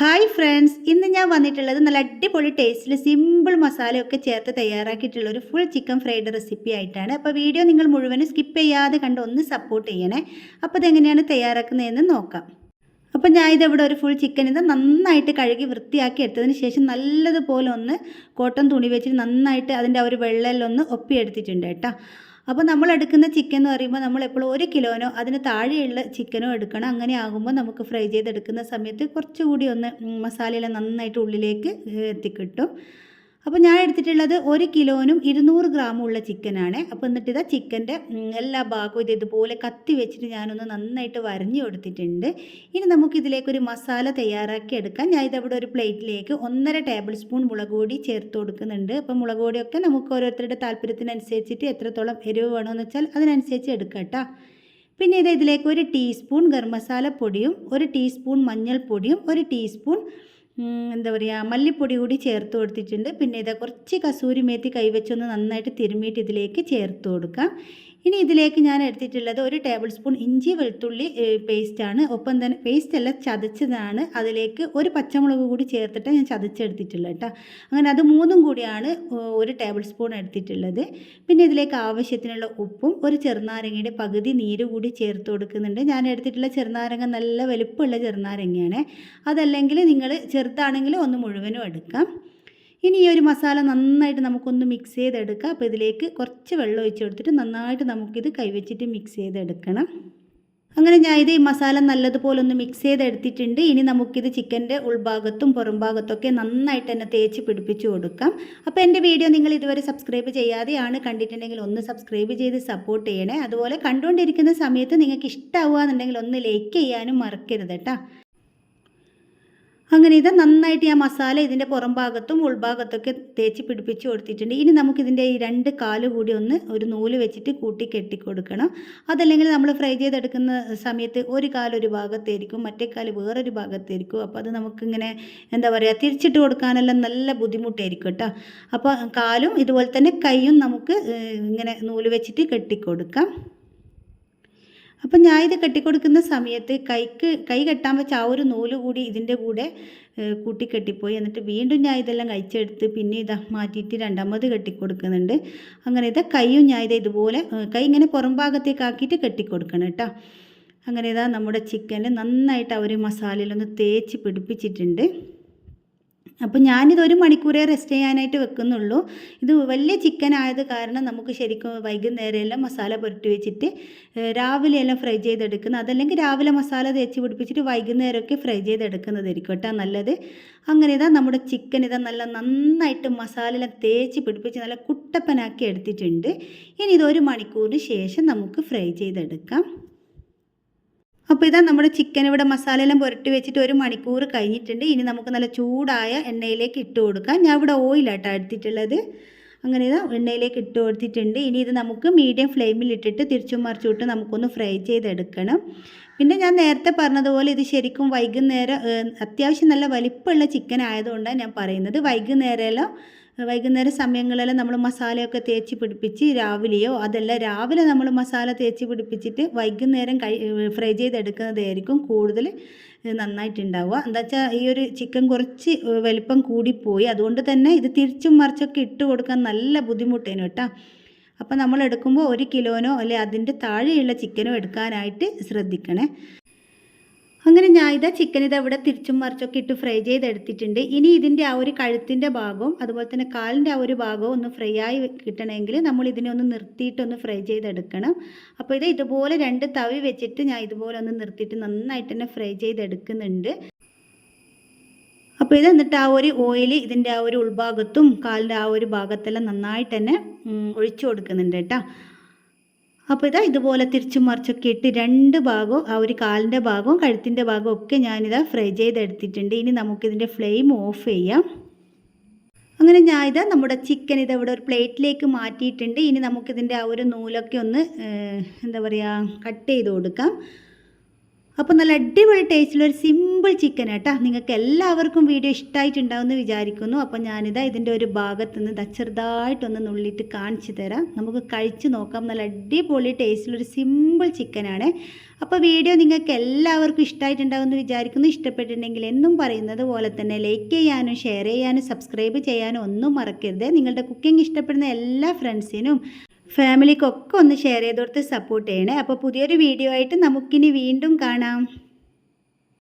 Hi friends ഇന്ന് ഞാൻ വന്നിട്ടുള്ളത് നല്ല അടിപൊളി ടേസ്റ്റിൽ സിമ്പിൾ മസാലയൊക്കെ ചേർത്ത് തയ്യാറാക്കിയിട്ടുള്ള ഒരു ഫുൾ ചിക്കൻ ഫ്രൈഡ് റെസിപ്പി ആയിട്ടാണ്. അപ്പോൾ വീഡിയോ നിങ്ങൾ മുഴുവനും സ്കിപ്പ് ചെയ്യാതെ കണ്ട് ഒന്ന് സപ്പോർട്ട് ചെയ്യണേ. അപ്പോൾ ഇതെങ്ങനെയാണ് തയ്യാറാക്കുന്നതെന്ന് നോക്കാം. അപ്പോൾ ഞാൻ ഇതിവിടെ ഒരു ഫുൾ ചിക്കൻ ഇത് നന്നായിട്ട് കഴുകി വൃത്തിയാക്കി എടുത്തതിന് ശേഷം നല്ലതുപോലെ ഒന്ന് കോട്ടൺ തുണി വെച്ചിട്ട് നന്നായിട്ട് അതിന്റെ ആ ഒരു ഒന്ന് ഒപ്പിയെടുത്തിട്ടുണ്ട് കേട്ടോ. അപ്പോൾ നമ്മൾ എടുക്കുന്ന ചിക്കൻ എന്ന് പറയുമ്പോൾ നമ്മൾ എപ്പോഴും ഒരു കിലോനോ അതിന് താഴെയുള്ള ചിക്കനോ എടുക്കണം. അങ്ങനെ ആകുമ്പോൾ നമുക്ക് ഫ്രൈ ചെയ്തെടുക്കുന്ന സമയത്ത് കുറച്ചുകൂടി ഒന്ന് മസാലയെല്ലാം നന്നായിട്ട് ഉള്ളിലേക്ക് എത്തിക്കിട്ടും. അപ്പോൾ ഞാൻ എടുത്തിട്ടുള്ളത് ഒരു കിലോനും ഇരുന്നൂറ് ഗ്രാമുള്ള ചിക്കനാണ് അപ്പോൾ എന്നിട്ട് ഇതാ ചിക്കന്റെ എല്ലാ ഭാഗവും ഇത് ഇതുപോലെ കത്തി വെച്ചിട്ട് ഞാനൊന്ന് നന്നായിട്ട് വരഞ്ഞു കൊടുത്തിട്ടുണ്ട്. ഇനി നമുക്ക് ഇതിലേക്കൊരു മസാല തയ്യാറാക്കി എടുക്കാം. ഞാൻ ഇതവിടെ ഒരു പ്ലേറ്റിലേക്ക് ഒന്നര ടേബിൾ സ്പൂൺ മുളക് പൊടി ചേർത്ത് കൊടുക്കുന്നുണ്ട്. അപ്പോൾ മുളക് പൊടിയൊക്കെ നമുക്ക് ഓരോരുത്തരുടെ താല്പര്യത്തിനനുസരിച്ചിട്ട് എത്രത്തോളം എരിവ് വേണമെന്ന് വെച്ചാൽ അതിനനുസരിച്ച് എടുക്കാം പിന്നെ ഇത് ഇതിലേക്ക് ഒരു ടീസ്പൂൺ ഗരം പൊടിയും ഒരു ടീസ്പൂൺ മഞ്ഞൾപ്പൊടിയും ഒരു ടീസ്പൂൺ എന്താ പറയുക മല്ലിപ്പൊടി കൂടി ചേർത്ത് കൊടുത്തിട്ടുണ്ട്. പിന്നെ ഇതാ കുറച്ച് കസൂരി മേത്തി കൈവച്ചൊന്ന് നന്നായിട്ട് തിരുമ്മിയിട്ട് ഇതിലേക്ക് ചേർത്ത് കൊടുക്കാം. ഇനി ഇതിലേക്ക് ഞാൻ എടുത്തിട്ടുള്ളത് ഒരു ടേബിൾ സ്പൂൺ ഇഞ്ചി വെളുത്തുള്ളി പേസ്റ്റാണ് ഒപ്പം തന്നെ പേസ്റ്റ് എല്ലാം ചതച്ചതാണ്. അതിലേക്ക് ഒരു പച്ചമുളക് കൂടി ചേർത്തിട്ട് ഞാൻ ചതച്ചെടുത്തിട്ടുള്ളത് കേട്ടോ. അങ്ങനെ അത് മൂന്നും കൂടിയാണ് ഒരു ടേബിൾ സ്പൂൺ എടുത്തിട്ടുള്ളത്. പിന്നെ ഇതിലേക്ക് ആവശ്യത്തിനുള്ള ഉപ്പും ഒരു ചെറുനാരങ്ങയുടെ പകുതി നീര് കൂടി ചേർത്ത് കൊടുക്കുന്നുണ്ട്. ഞാൻ എടുത്തിട്ടുള്ള ചെറുനാരങ്ങ നല്ല വലുപ്പമുള്ള ചെറുനാരങ്ങയാണ്. അതല്ലെങ്കിൽ നിങ്ങൾ ചെറുതാണെങ്കിൽ ഒന്ന് മുഴുവനും എടുക്കാം. ഇനി ഈ ഒരു മസാല നന്നായിട്ട് നമുക്കൊന്ന് മിക്സ് ചെയ്തെടുക്കാം. അപ്പോൾ ഇതിലേക്ക് കുറച്ച് വെള്ളം ഒഴിച്ച് കൊടുത്തിട്ട് നന്നായിട്ട് നമുക്കിത് കൈവച്ചിട്ട് മിക്സ് ചെയ്തെടുക്കണം. അങ്ങനെ ഞാൻ ഇത് ഈ മസാല നല്ലതുപോലെ ഒന്ന് മിക്സ് ചെയ്തെടുത്തിട്ടുണ്ട്. ഇനി നമുക്കിത് ചിക്കന്റെ ഉൾഭാഗത്തും പുറം ഭാഗത്തൊക്കെ നന്നായിട്ട് തന്നെ തേച്ച് പിടിപ്പിച്ച് കൊടുക്കാം. അപ്പോൾ എന്റെ വീഡിയോ നിങ്ങൾ ഇതുവരെ സബ്സ്ക്രൈബ് ചെയ്യാതെയാണ് കണ്ടിട്ടുണ്ടെങ്കിൽ ഒന്ന് സബ്സ്ക്രൈബ് ചെയ്ത് സപ്പോർട്ട് ചെയ്യണേ. അതുപോലെ കണ്ടുകൊണ്ടിരിക്കുന്ന സമയത്ത് നിങ്ങൾക്ക് ഇഷ്ടമാവുക എന്നുണ്ടെങ്കിൽ ഒന്ന് ലൈക്ക് ചെയ്യാനും മറക്കരുത് കേട്ടോ. അങ്ങനെ ഇത് നന്നായിട്ട് ഞാൻ മസാല ഇതിന്റെ പുറം ഭാഗത്തും ഉൾഭാഗത്തൊക്കെ തേച്ച് പിടിപ്പിച്ച് കൊടുത്തിട്ടുണ്ട്. ഇനി നമുക്കിതിന്റെ ഈ രണ്ട് കാൽ കൂടി ഒന്ന് ഒരു നൂൽ വെച്ചിട്ട് കൂട്ടി കെട്ടി കൊടുക്കണം. അതല്ലെങ്കിൽ നമ്മൾ ഫ്രൈ ചെയ്തെടുക്കുന്ന സമയത്ത് ഒരു കാലൊരു ഭാഗത്തായിരിക്കും മറ്റേ കാൽ വേറൊരു ഭാഗത്തായിരിക്കും. അപ്പോൾ അത് നമുക്കിങ്ങനെ എന്താ പറയുക തിരിച്ചിട്ട് കൊടുക്കാനെല്ലാം നല്ല ബുദ്ധിമുട്ടായിരിക്കും കേട്ടോ. അപ്പോൾ കാലും ഇതുപോലെ തന്നെ കൈയും നമുക്ക് ഇങ്ങനെ നൂൽ വെച്ചിട്ട് കെട്ടിക്കൊടുക്കാം അപ്പം ഞാൻ ഇത് കെട്ടിക്കൊടുക്കുന്ന സമയത്ത് കൈക്ക് കൈ കെട്ടാൻ വെച്ച ആ ഒരു നൂൽ കൂടി ഇതിന്റെ കൂടെ കൂട്ടി കെട്ടിപ്പോയി. എന്നിട്ട് വീണ്ടും ഞാൻ ഇതെല്ലാം കഴിച്ചെടുത്ത് പിന്നെ ഇതാ മാറ്റിയിട്ട് രണ്ടാമത് കെട്ടിക്കൊടുക്കുന്നുണ്ട്. അങ്ങനെ ഇതാ കൈയും ഞാൻ ഇത് ഇതുപോലെ കൈ ഇങ്ങനെ പുറം ഭാഗത്തേക്ക് ആക്കിയിട്ട് കെട്ടിക്കൊടുക്കണം കേട്ടോ. അങ്ങനെ ഇതാ നമ്മുടെ ചിക്കനിൽ നന്നായിട്ട് ആ ഒരു മസാലയിലൊന്ന് തേച്ച് പിടിപ്പിച്ചിട്ടുണ്ട്. അപ്പോൾ ഞാനിത് ഒരു മണിക്കൂറേ റെസ്റ്റ് ചെയ്യാനായിട്ട് വെക്കുന്നുള്ളൂ. ഇത് വലിയ ചിക്കൻ ആയത് കാരണം നമുക്ക് ശരിക്കും വൈകുന്നേരം എല്ലാം മസാല പുരട്ടി വെച്ചിട്ട് രാവിലെ എല്ലാം ഫ്രൈ ചെയ്തെടുക്കുന്നത്. അതല്ലെങ്കിൽ രാവിലെ മസാല തേച്ച് പിടിപ്പിച്ചിട്ട് വൈകുന്നേരമൊക്കെ ഫ്രൈ ചെയ്തെടുക്കുന്നതായിരിക്കും കേട്ടോ നല്ലത്. അങ്ങനെ ഇതാ നമ്മുടെ ചിക്കൻ ഇതാ നല്ല നന്നായിട്ട് മസാലയെല്ലാം തേച്ച് പിടിപ്പിച്ച് നല്ല കുട്ടപ്പനാക്കി എടുത്തിട്ടുണ്ട്. ഇനി ഇത് ഒരു മണിക്കൂറിന് ശേഷം നമുക്ക് ഫ്രൈ ചെയ്തെടുക്കാം. അപ്പോൾ ഇതാ നമ്മുടെ ചിക്കൻ ഇവിടെ മസാലയെല്ലാം പുരട്ടി വെച്ചിട്ട് ഒരു മണിക്കൂർ കഴിഞ്ഞിട്ടുണ്ട്. ഇനി നമുക്ക് നല്ല ചൂടായ എണ്ണയിലേക്ക് ഇട്ട് കൊടുക്കാം. ഞാൻ ഇവിടെ ഓയിലാട്ടോ എടുത്തിട്ടുള്ളത്. അങ്ങനെ ഇതാ എണ്ണയിലേക്ക് ഇട്ട് കൊടുത്തിട്ടുണ്ട്. ഇനി ഇത് നമുക്ക് മീഡിയം ഫ്ലെയിമിൽ ഇട്ടിട്ട് തിരിച്ചും മറിച്ചുവിട്ട് നമുക്കൊന്ന് ഫ്രൈ ചെയ്തെടുക്കണം. പിന്നെ ഞാൻ നേരത്തെ പറഞ്ഞതുപോലെ ഇത് ശരിക്കും വൈകുന്നേരം അത്യാവശ്യം നല്ല വലിപ്പമുള്ള ചിക്കൻ ആയതുകൊണ്ടാണ് ഞാൻ പറയുന്നത്. വൈകുന്നേരമെല്ലാം വൈകുന്നേരം സമയങ്ങളിൽ നമ്മൾ മസാലയൊക്കെ തേച്ച് പിടിപ്പിച്ച് രാവിലെയോ അതല്ല രാവിലെ നമ്മൾ മസാല തേച്ച് പിടിപ്പിച്ചിട്ട് വൈകുന്നേരം കഴി ഫ്രൈ ചെയ്തെടുക്കുന്നതായിരിക്കും കൂടുതൽ നന്നായിട്ടുണ്ടാവുക. എന്താ വെച്ചാൽ ഈ ഒരു ചിക്കൻ കുറച്ച് വലിപ്പം കൂടിപ്പോയി. അതുകൊണ്ട് തന്നെ ഇത് തിരിച്ചും മറിച്ചൊക്കെ ഇട്ട് കൊടുക്കാൻ നല്ല ബുദ്ധിമുട്ടേനു കേട്ടോ. അപ്പോൾ നമ്മൾ എടുക്കുമ്പോൾ ഒരു കിലോനോ അല്ലെ അതിന്റെ താഴെയുള്ള ചിക്കനോ എടുക്കാനായിട്ട് ശ്രദ്ധിക്കണേ. അങ്ങനെ ഞാൻ ഇതാ ചിക്കൻ ഇത് ഇവിടെ തിരിച്ചും മറിച്ചൊക്കെ ഇട്ട് ഫ്രൈ ചെയ്തെടുത്തിട്ടുണ്ട്. ഇനി ഇതിന്റെ ആ ഒരു കഴുത്തിന്റെ ഭാഗവും അതുപോലെ തന്നെ കാലിന്റെ ആ ഒരു ഭാഗവും ഒന്ന് ഫ്രൈ ആയി കിട്ടണമെങ്കിൽ നമ്മൾ ഇതിനെ ഒന്ന് നിർത്തിയിട്ടൊന്ന് ഫ്രൈ ചെയ്തെടുക്കണം. അപ്പോൾ ഇത് ഇതുപോലെ രണ്ട് തവി വെച്ചിട്ട് ഞാൻ ഇതുപോലെ ഒന്ന് നിർത്തിയിട്ട് നന്നായിട്ട് തന്നെ ഫ്രൈ ചെയ്തെടുക്കുന്നുണ്ട്. അപ്പോൾ ഇത് എന്നിട്ട് ആ ഒരു ഓയിൽ ഇതിന്റെ ആ ഒരു ഉൾഭാഗത്തും കാലിന്റെ ആ ഒരു ഭാഗത്തെല്ലാം നന്നായിട്ട് തന്നെ ഒഴിച്ചു കൊടുക്കുന്നുണ്ട് കേട്ടോ. അപ്പോൾ ഇതാ ഇതുപോലെ തിരിച്ചും മറിച്ചൊക്കെ ഇട്ട് രണ്ട് ഭാഗവും ആ ഒരു കാലിന്റെ ഭാഗവും കഴുത്തിന്റെ ഭാഗവും ഒക്കെ ഞാനിതാ ഫ്രൈ ചെയ്തെടുത്തിട്ടുണ്ട്. ഇനി നമുക്കിതിന്റെ ഫ്ലെയിം ഓഫ് ചെയ്യാം. അങ്ങനെ ഞാൻ ഇതാ നമ്മുടെ ചിക്കൻ ഇത് ഇവിടെ ഒരു പ്ലേറ്റിലേക്ക് മാറ്റിയിട്ടുണ്ട്. ഇനി നമുക്കിതിന്റെ ആ ഒരു നൂലൊക്കെ ഒന്ന് എന്താ പറയുക കട്ട് ചെയ്ത് കൊടുക്കാം. അപ്പോൾ നല്ല അടിപൊളി ടേസ്റ്റിലുള്ള ഒരു സിമ്പിൾ ചിക്കൻ കേട്ടോ നിങ്ങൾക്ക് എല്ലാവർക്കും വീഡിയോ ഇഷ്ടമായിട്ടുണ്ടാവുമെന്ന് വിചാരിക്കുന്നു. അപ്പോൾ ഞാനിതാ ഇതിന്റെ ഒരു ഭാഗത്ത് നിന്ന് ചെറുതായിട്ടൊന്ന് നുള്ളിയിട്ട് കാണിച്ചു തരാം. നമുക്ക് കഴിച്ച് നോക്കാം. നല്ല അടിപൊളി ടേസ്റ്റിലൊരു സിമ്പിൾ ചിക്കനാണ് അപ്പോൾ വീഡിയോ നിങ്ങൾക്ക് എല്ലാവർക്കും ഇഷ്ടമായിട്ടുണ്ടാവുമെന്ന് വിചാരിക്കുന്നു. ഇഷ്ടപ്പെട്ടിട്ടുണ്ടെങ്കിൽ എന്നും പറയുന്നത് പോലെ തന്നെ ലൈക്ക് ചെയ്യാനും ഷെയർ ചെയ്യാനും സബ്സ്ക്രൈബ് ചെയ്യാനും ഒന്നും മറക്കരുത്. നിങ്ങളുടെ കുക്കിംഗ് ഇഷ്ടപ്പെടുന്ന എല്ലാ ഫ്രണ്ട്സിനും ഫാമിലിക്കൊക്കെ ഒന്ന് ഷെയർ ചെയ്ത് കൊടുത്ത് സപ്പോർട്ട് ചെയ്യണേ. അപ്പോൾ പുതിയൊരു വീഡിയോ ആയിട്ട് നമുക്കിനി വീണ്ടും കാണാം.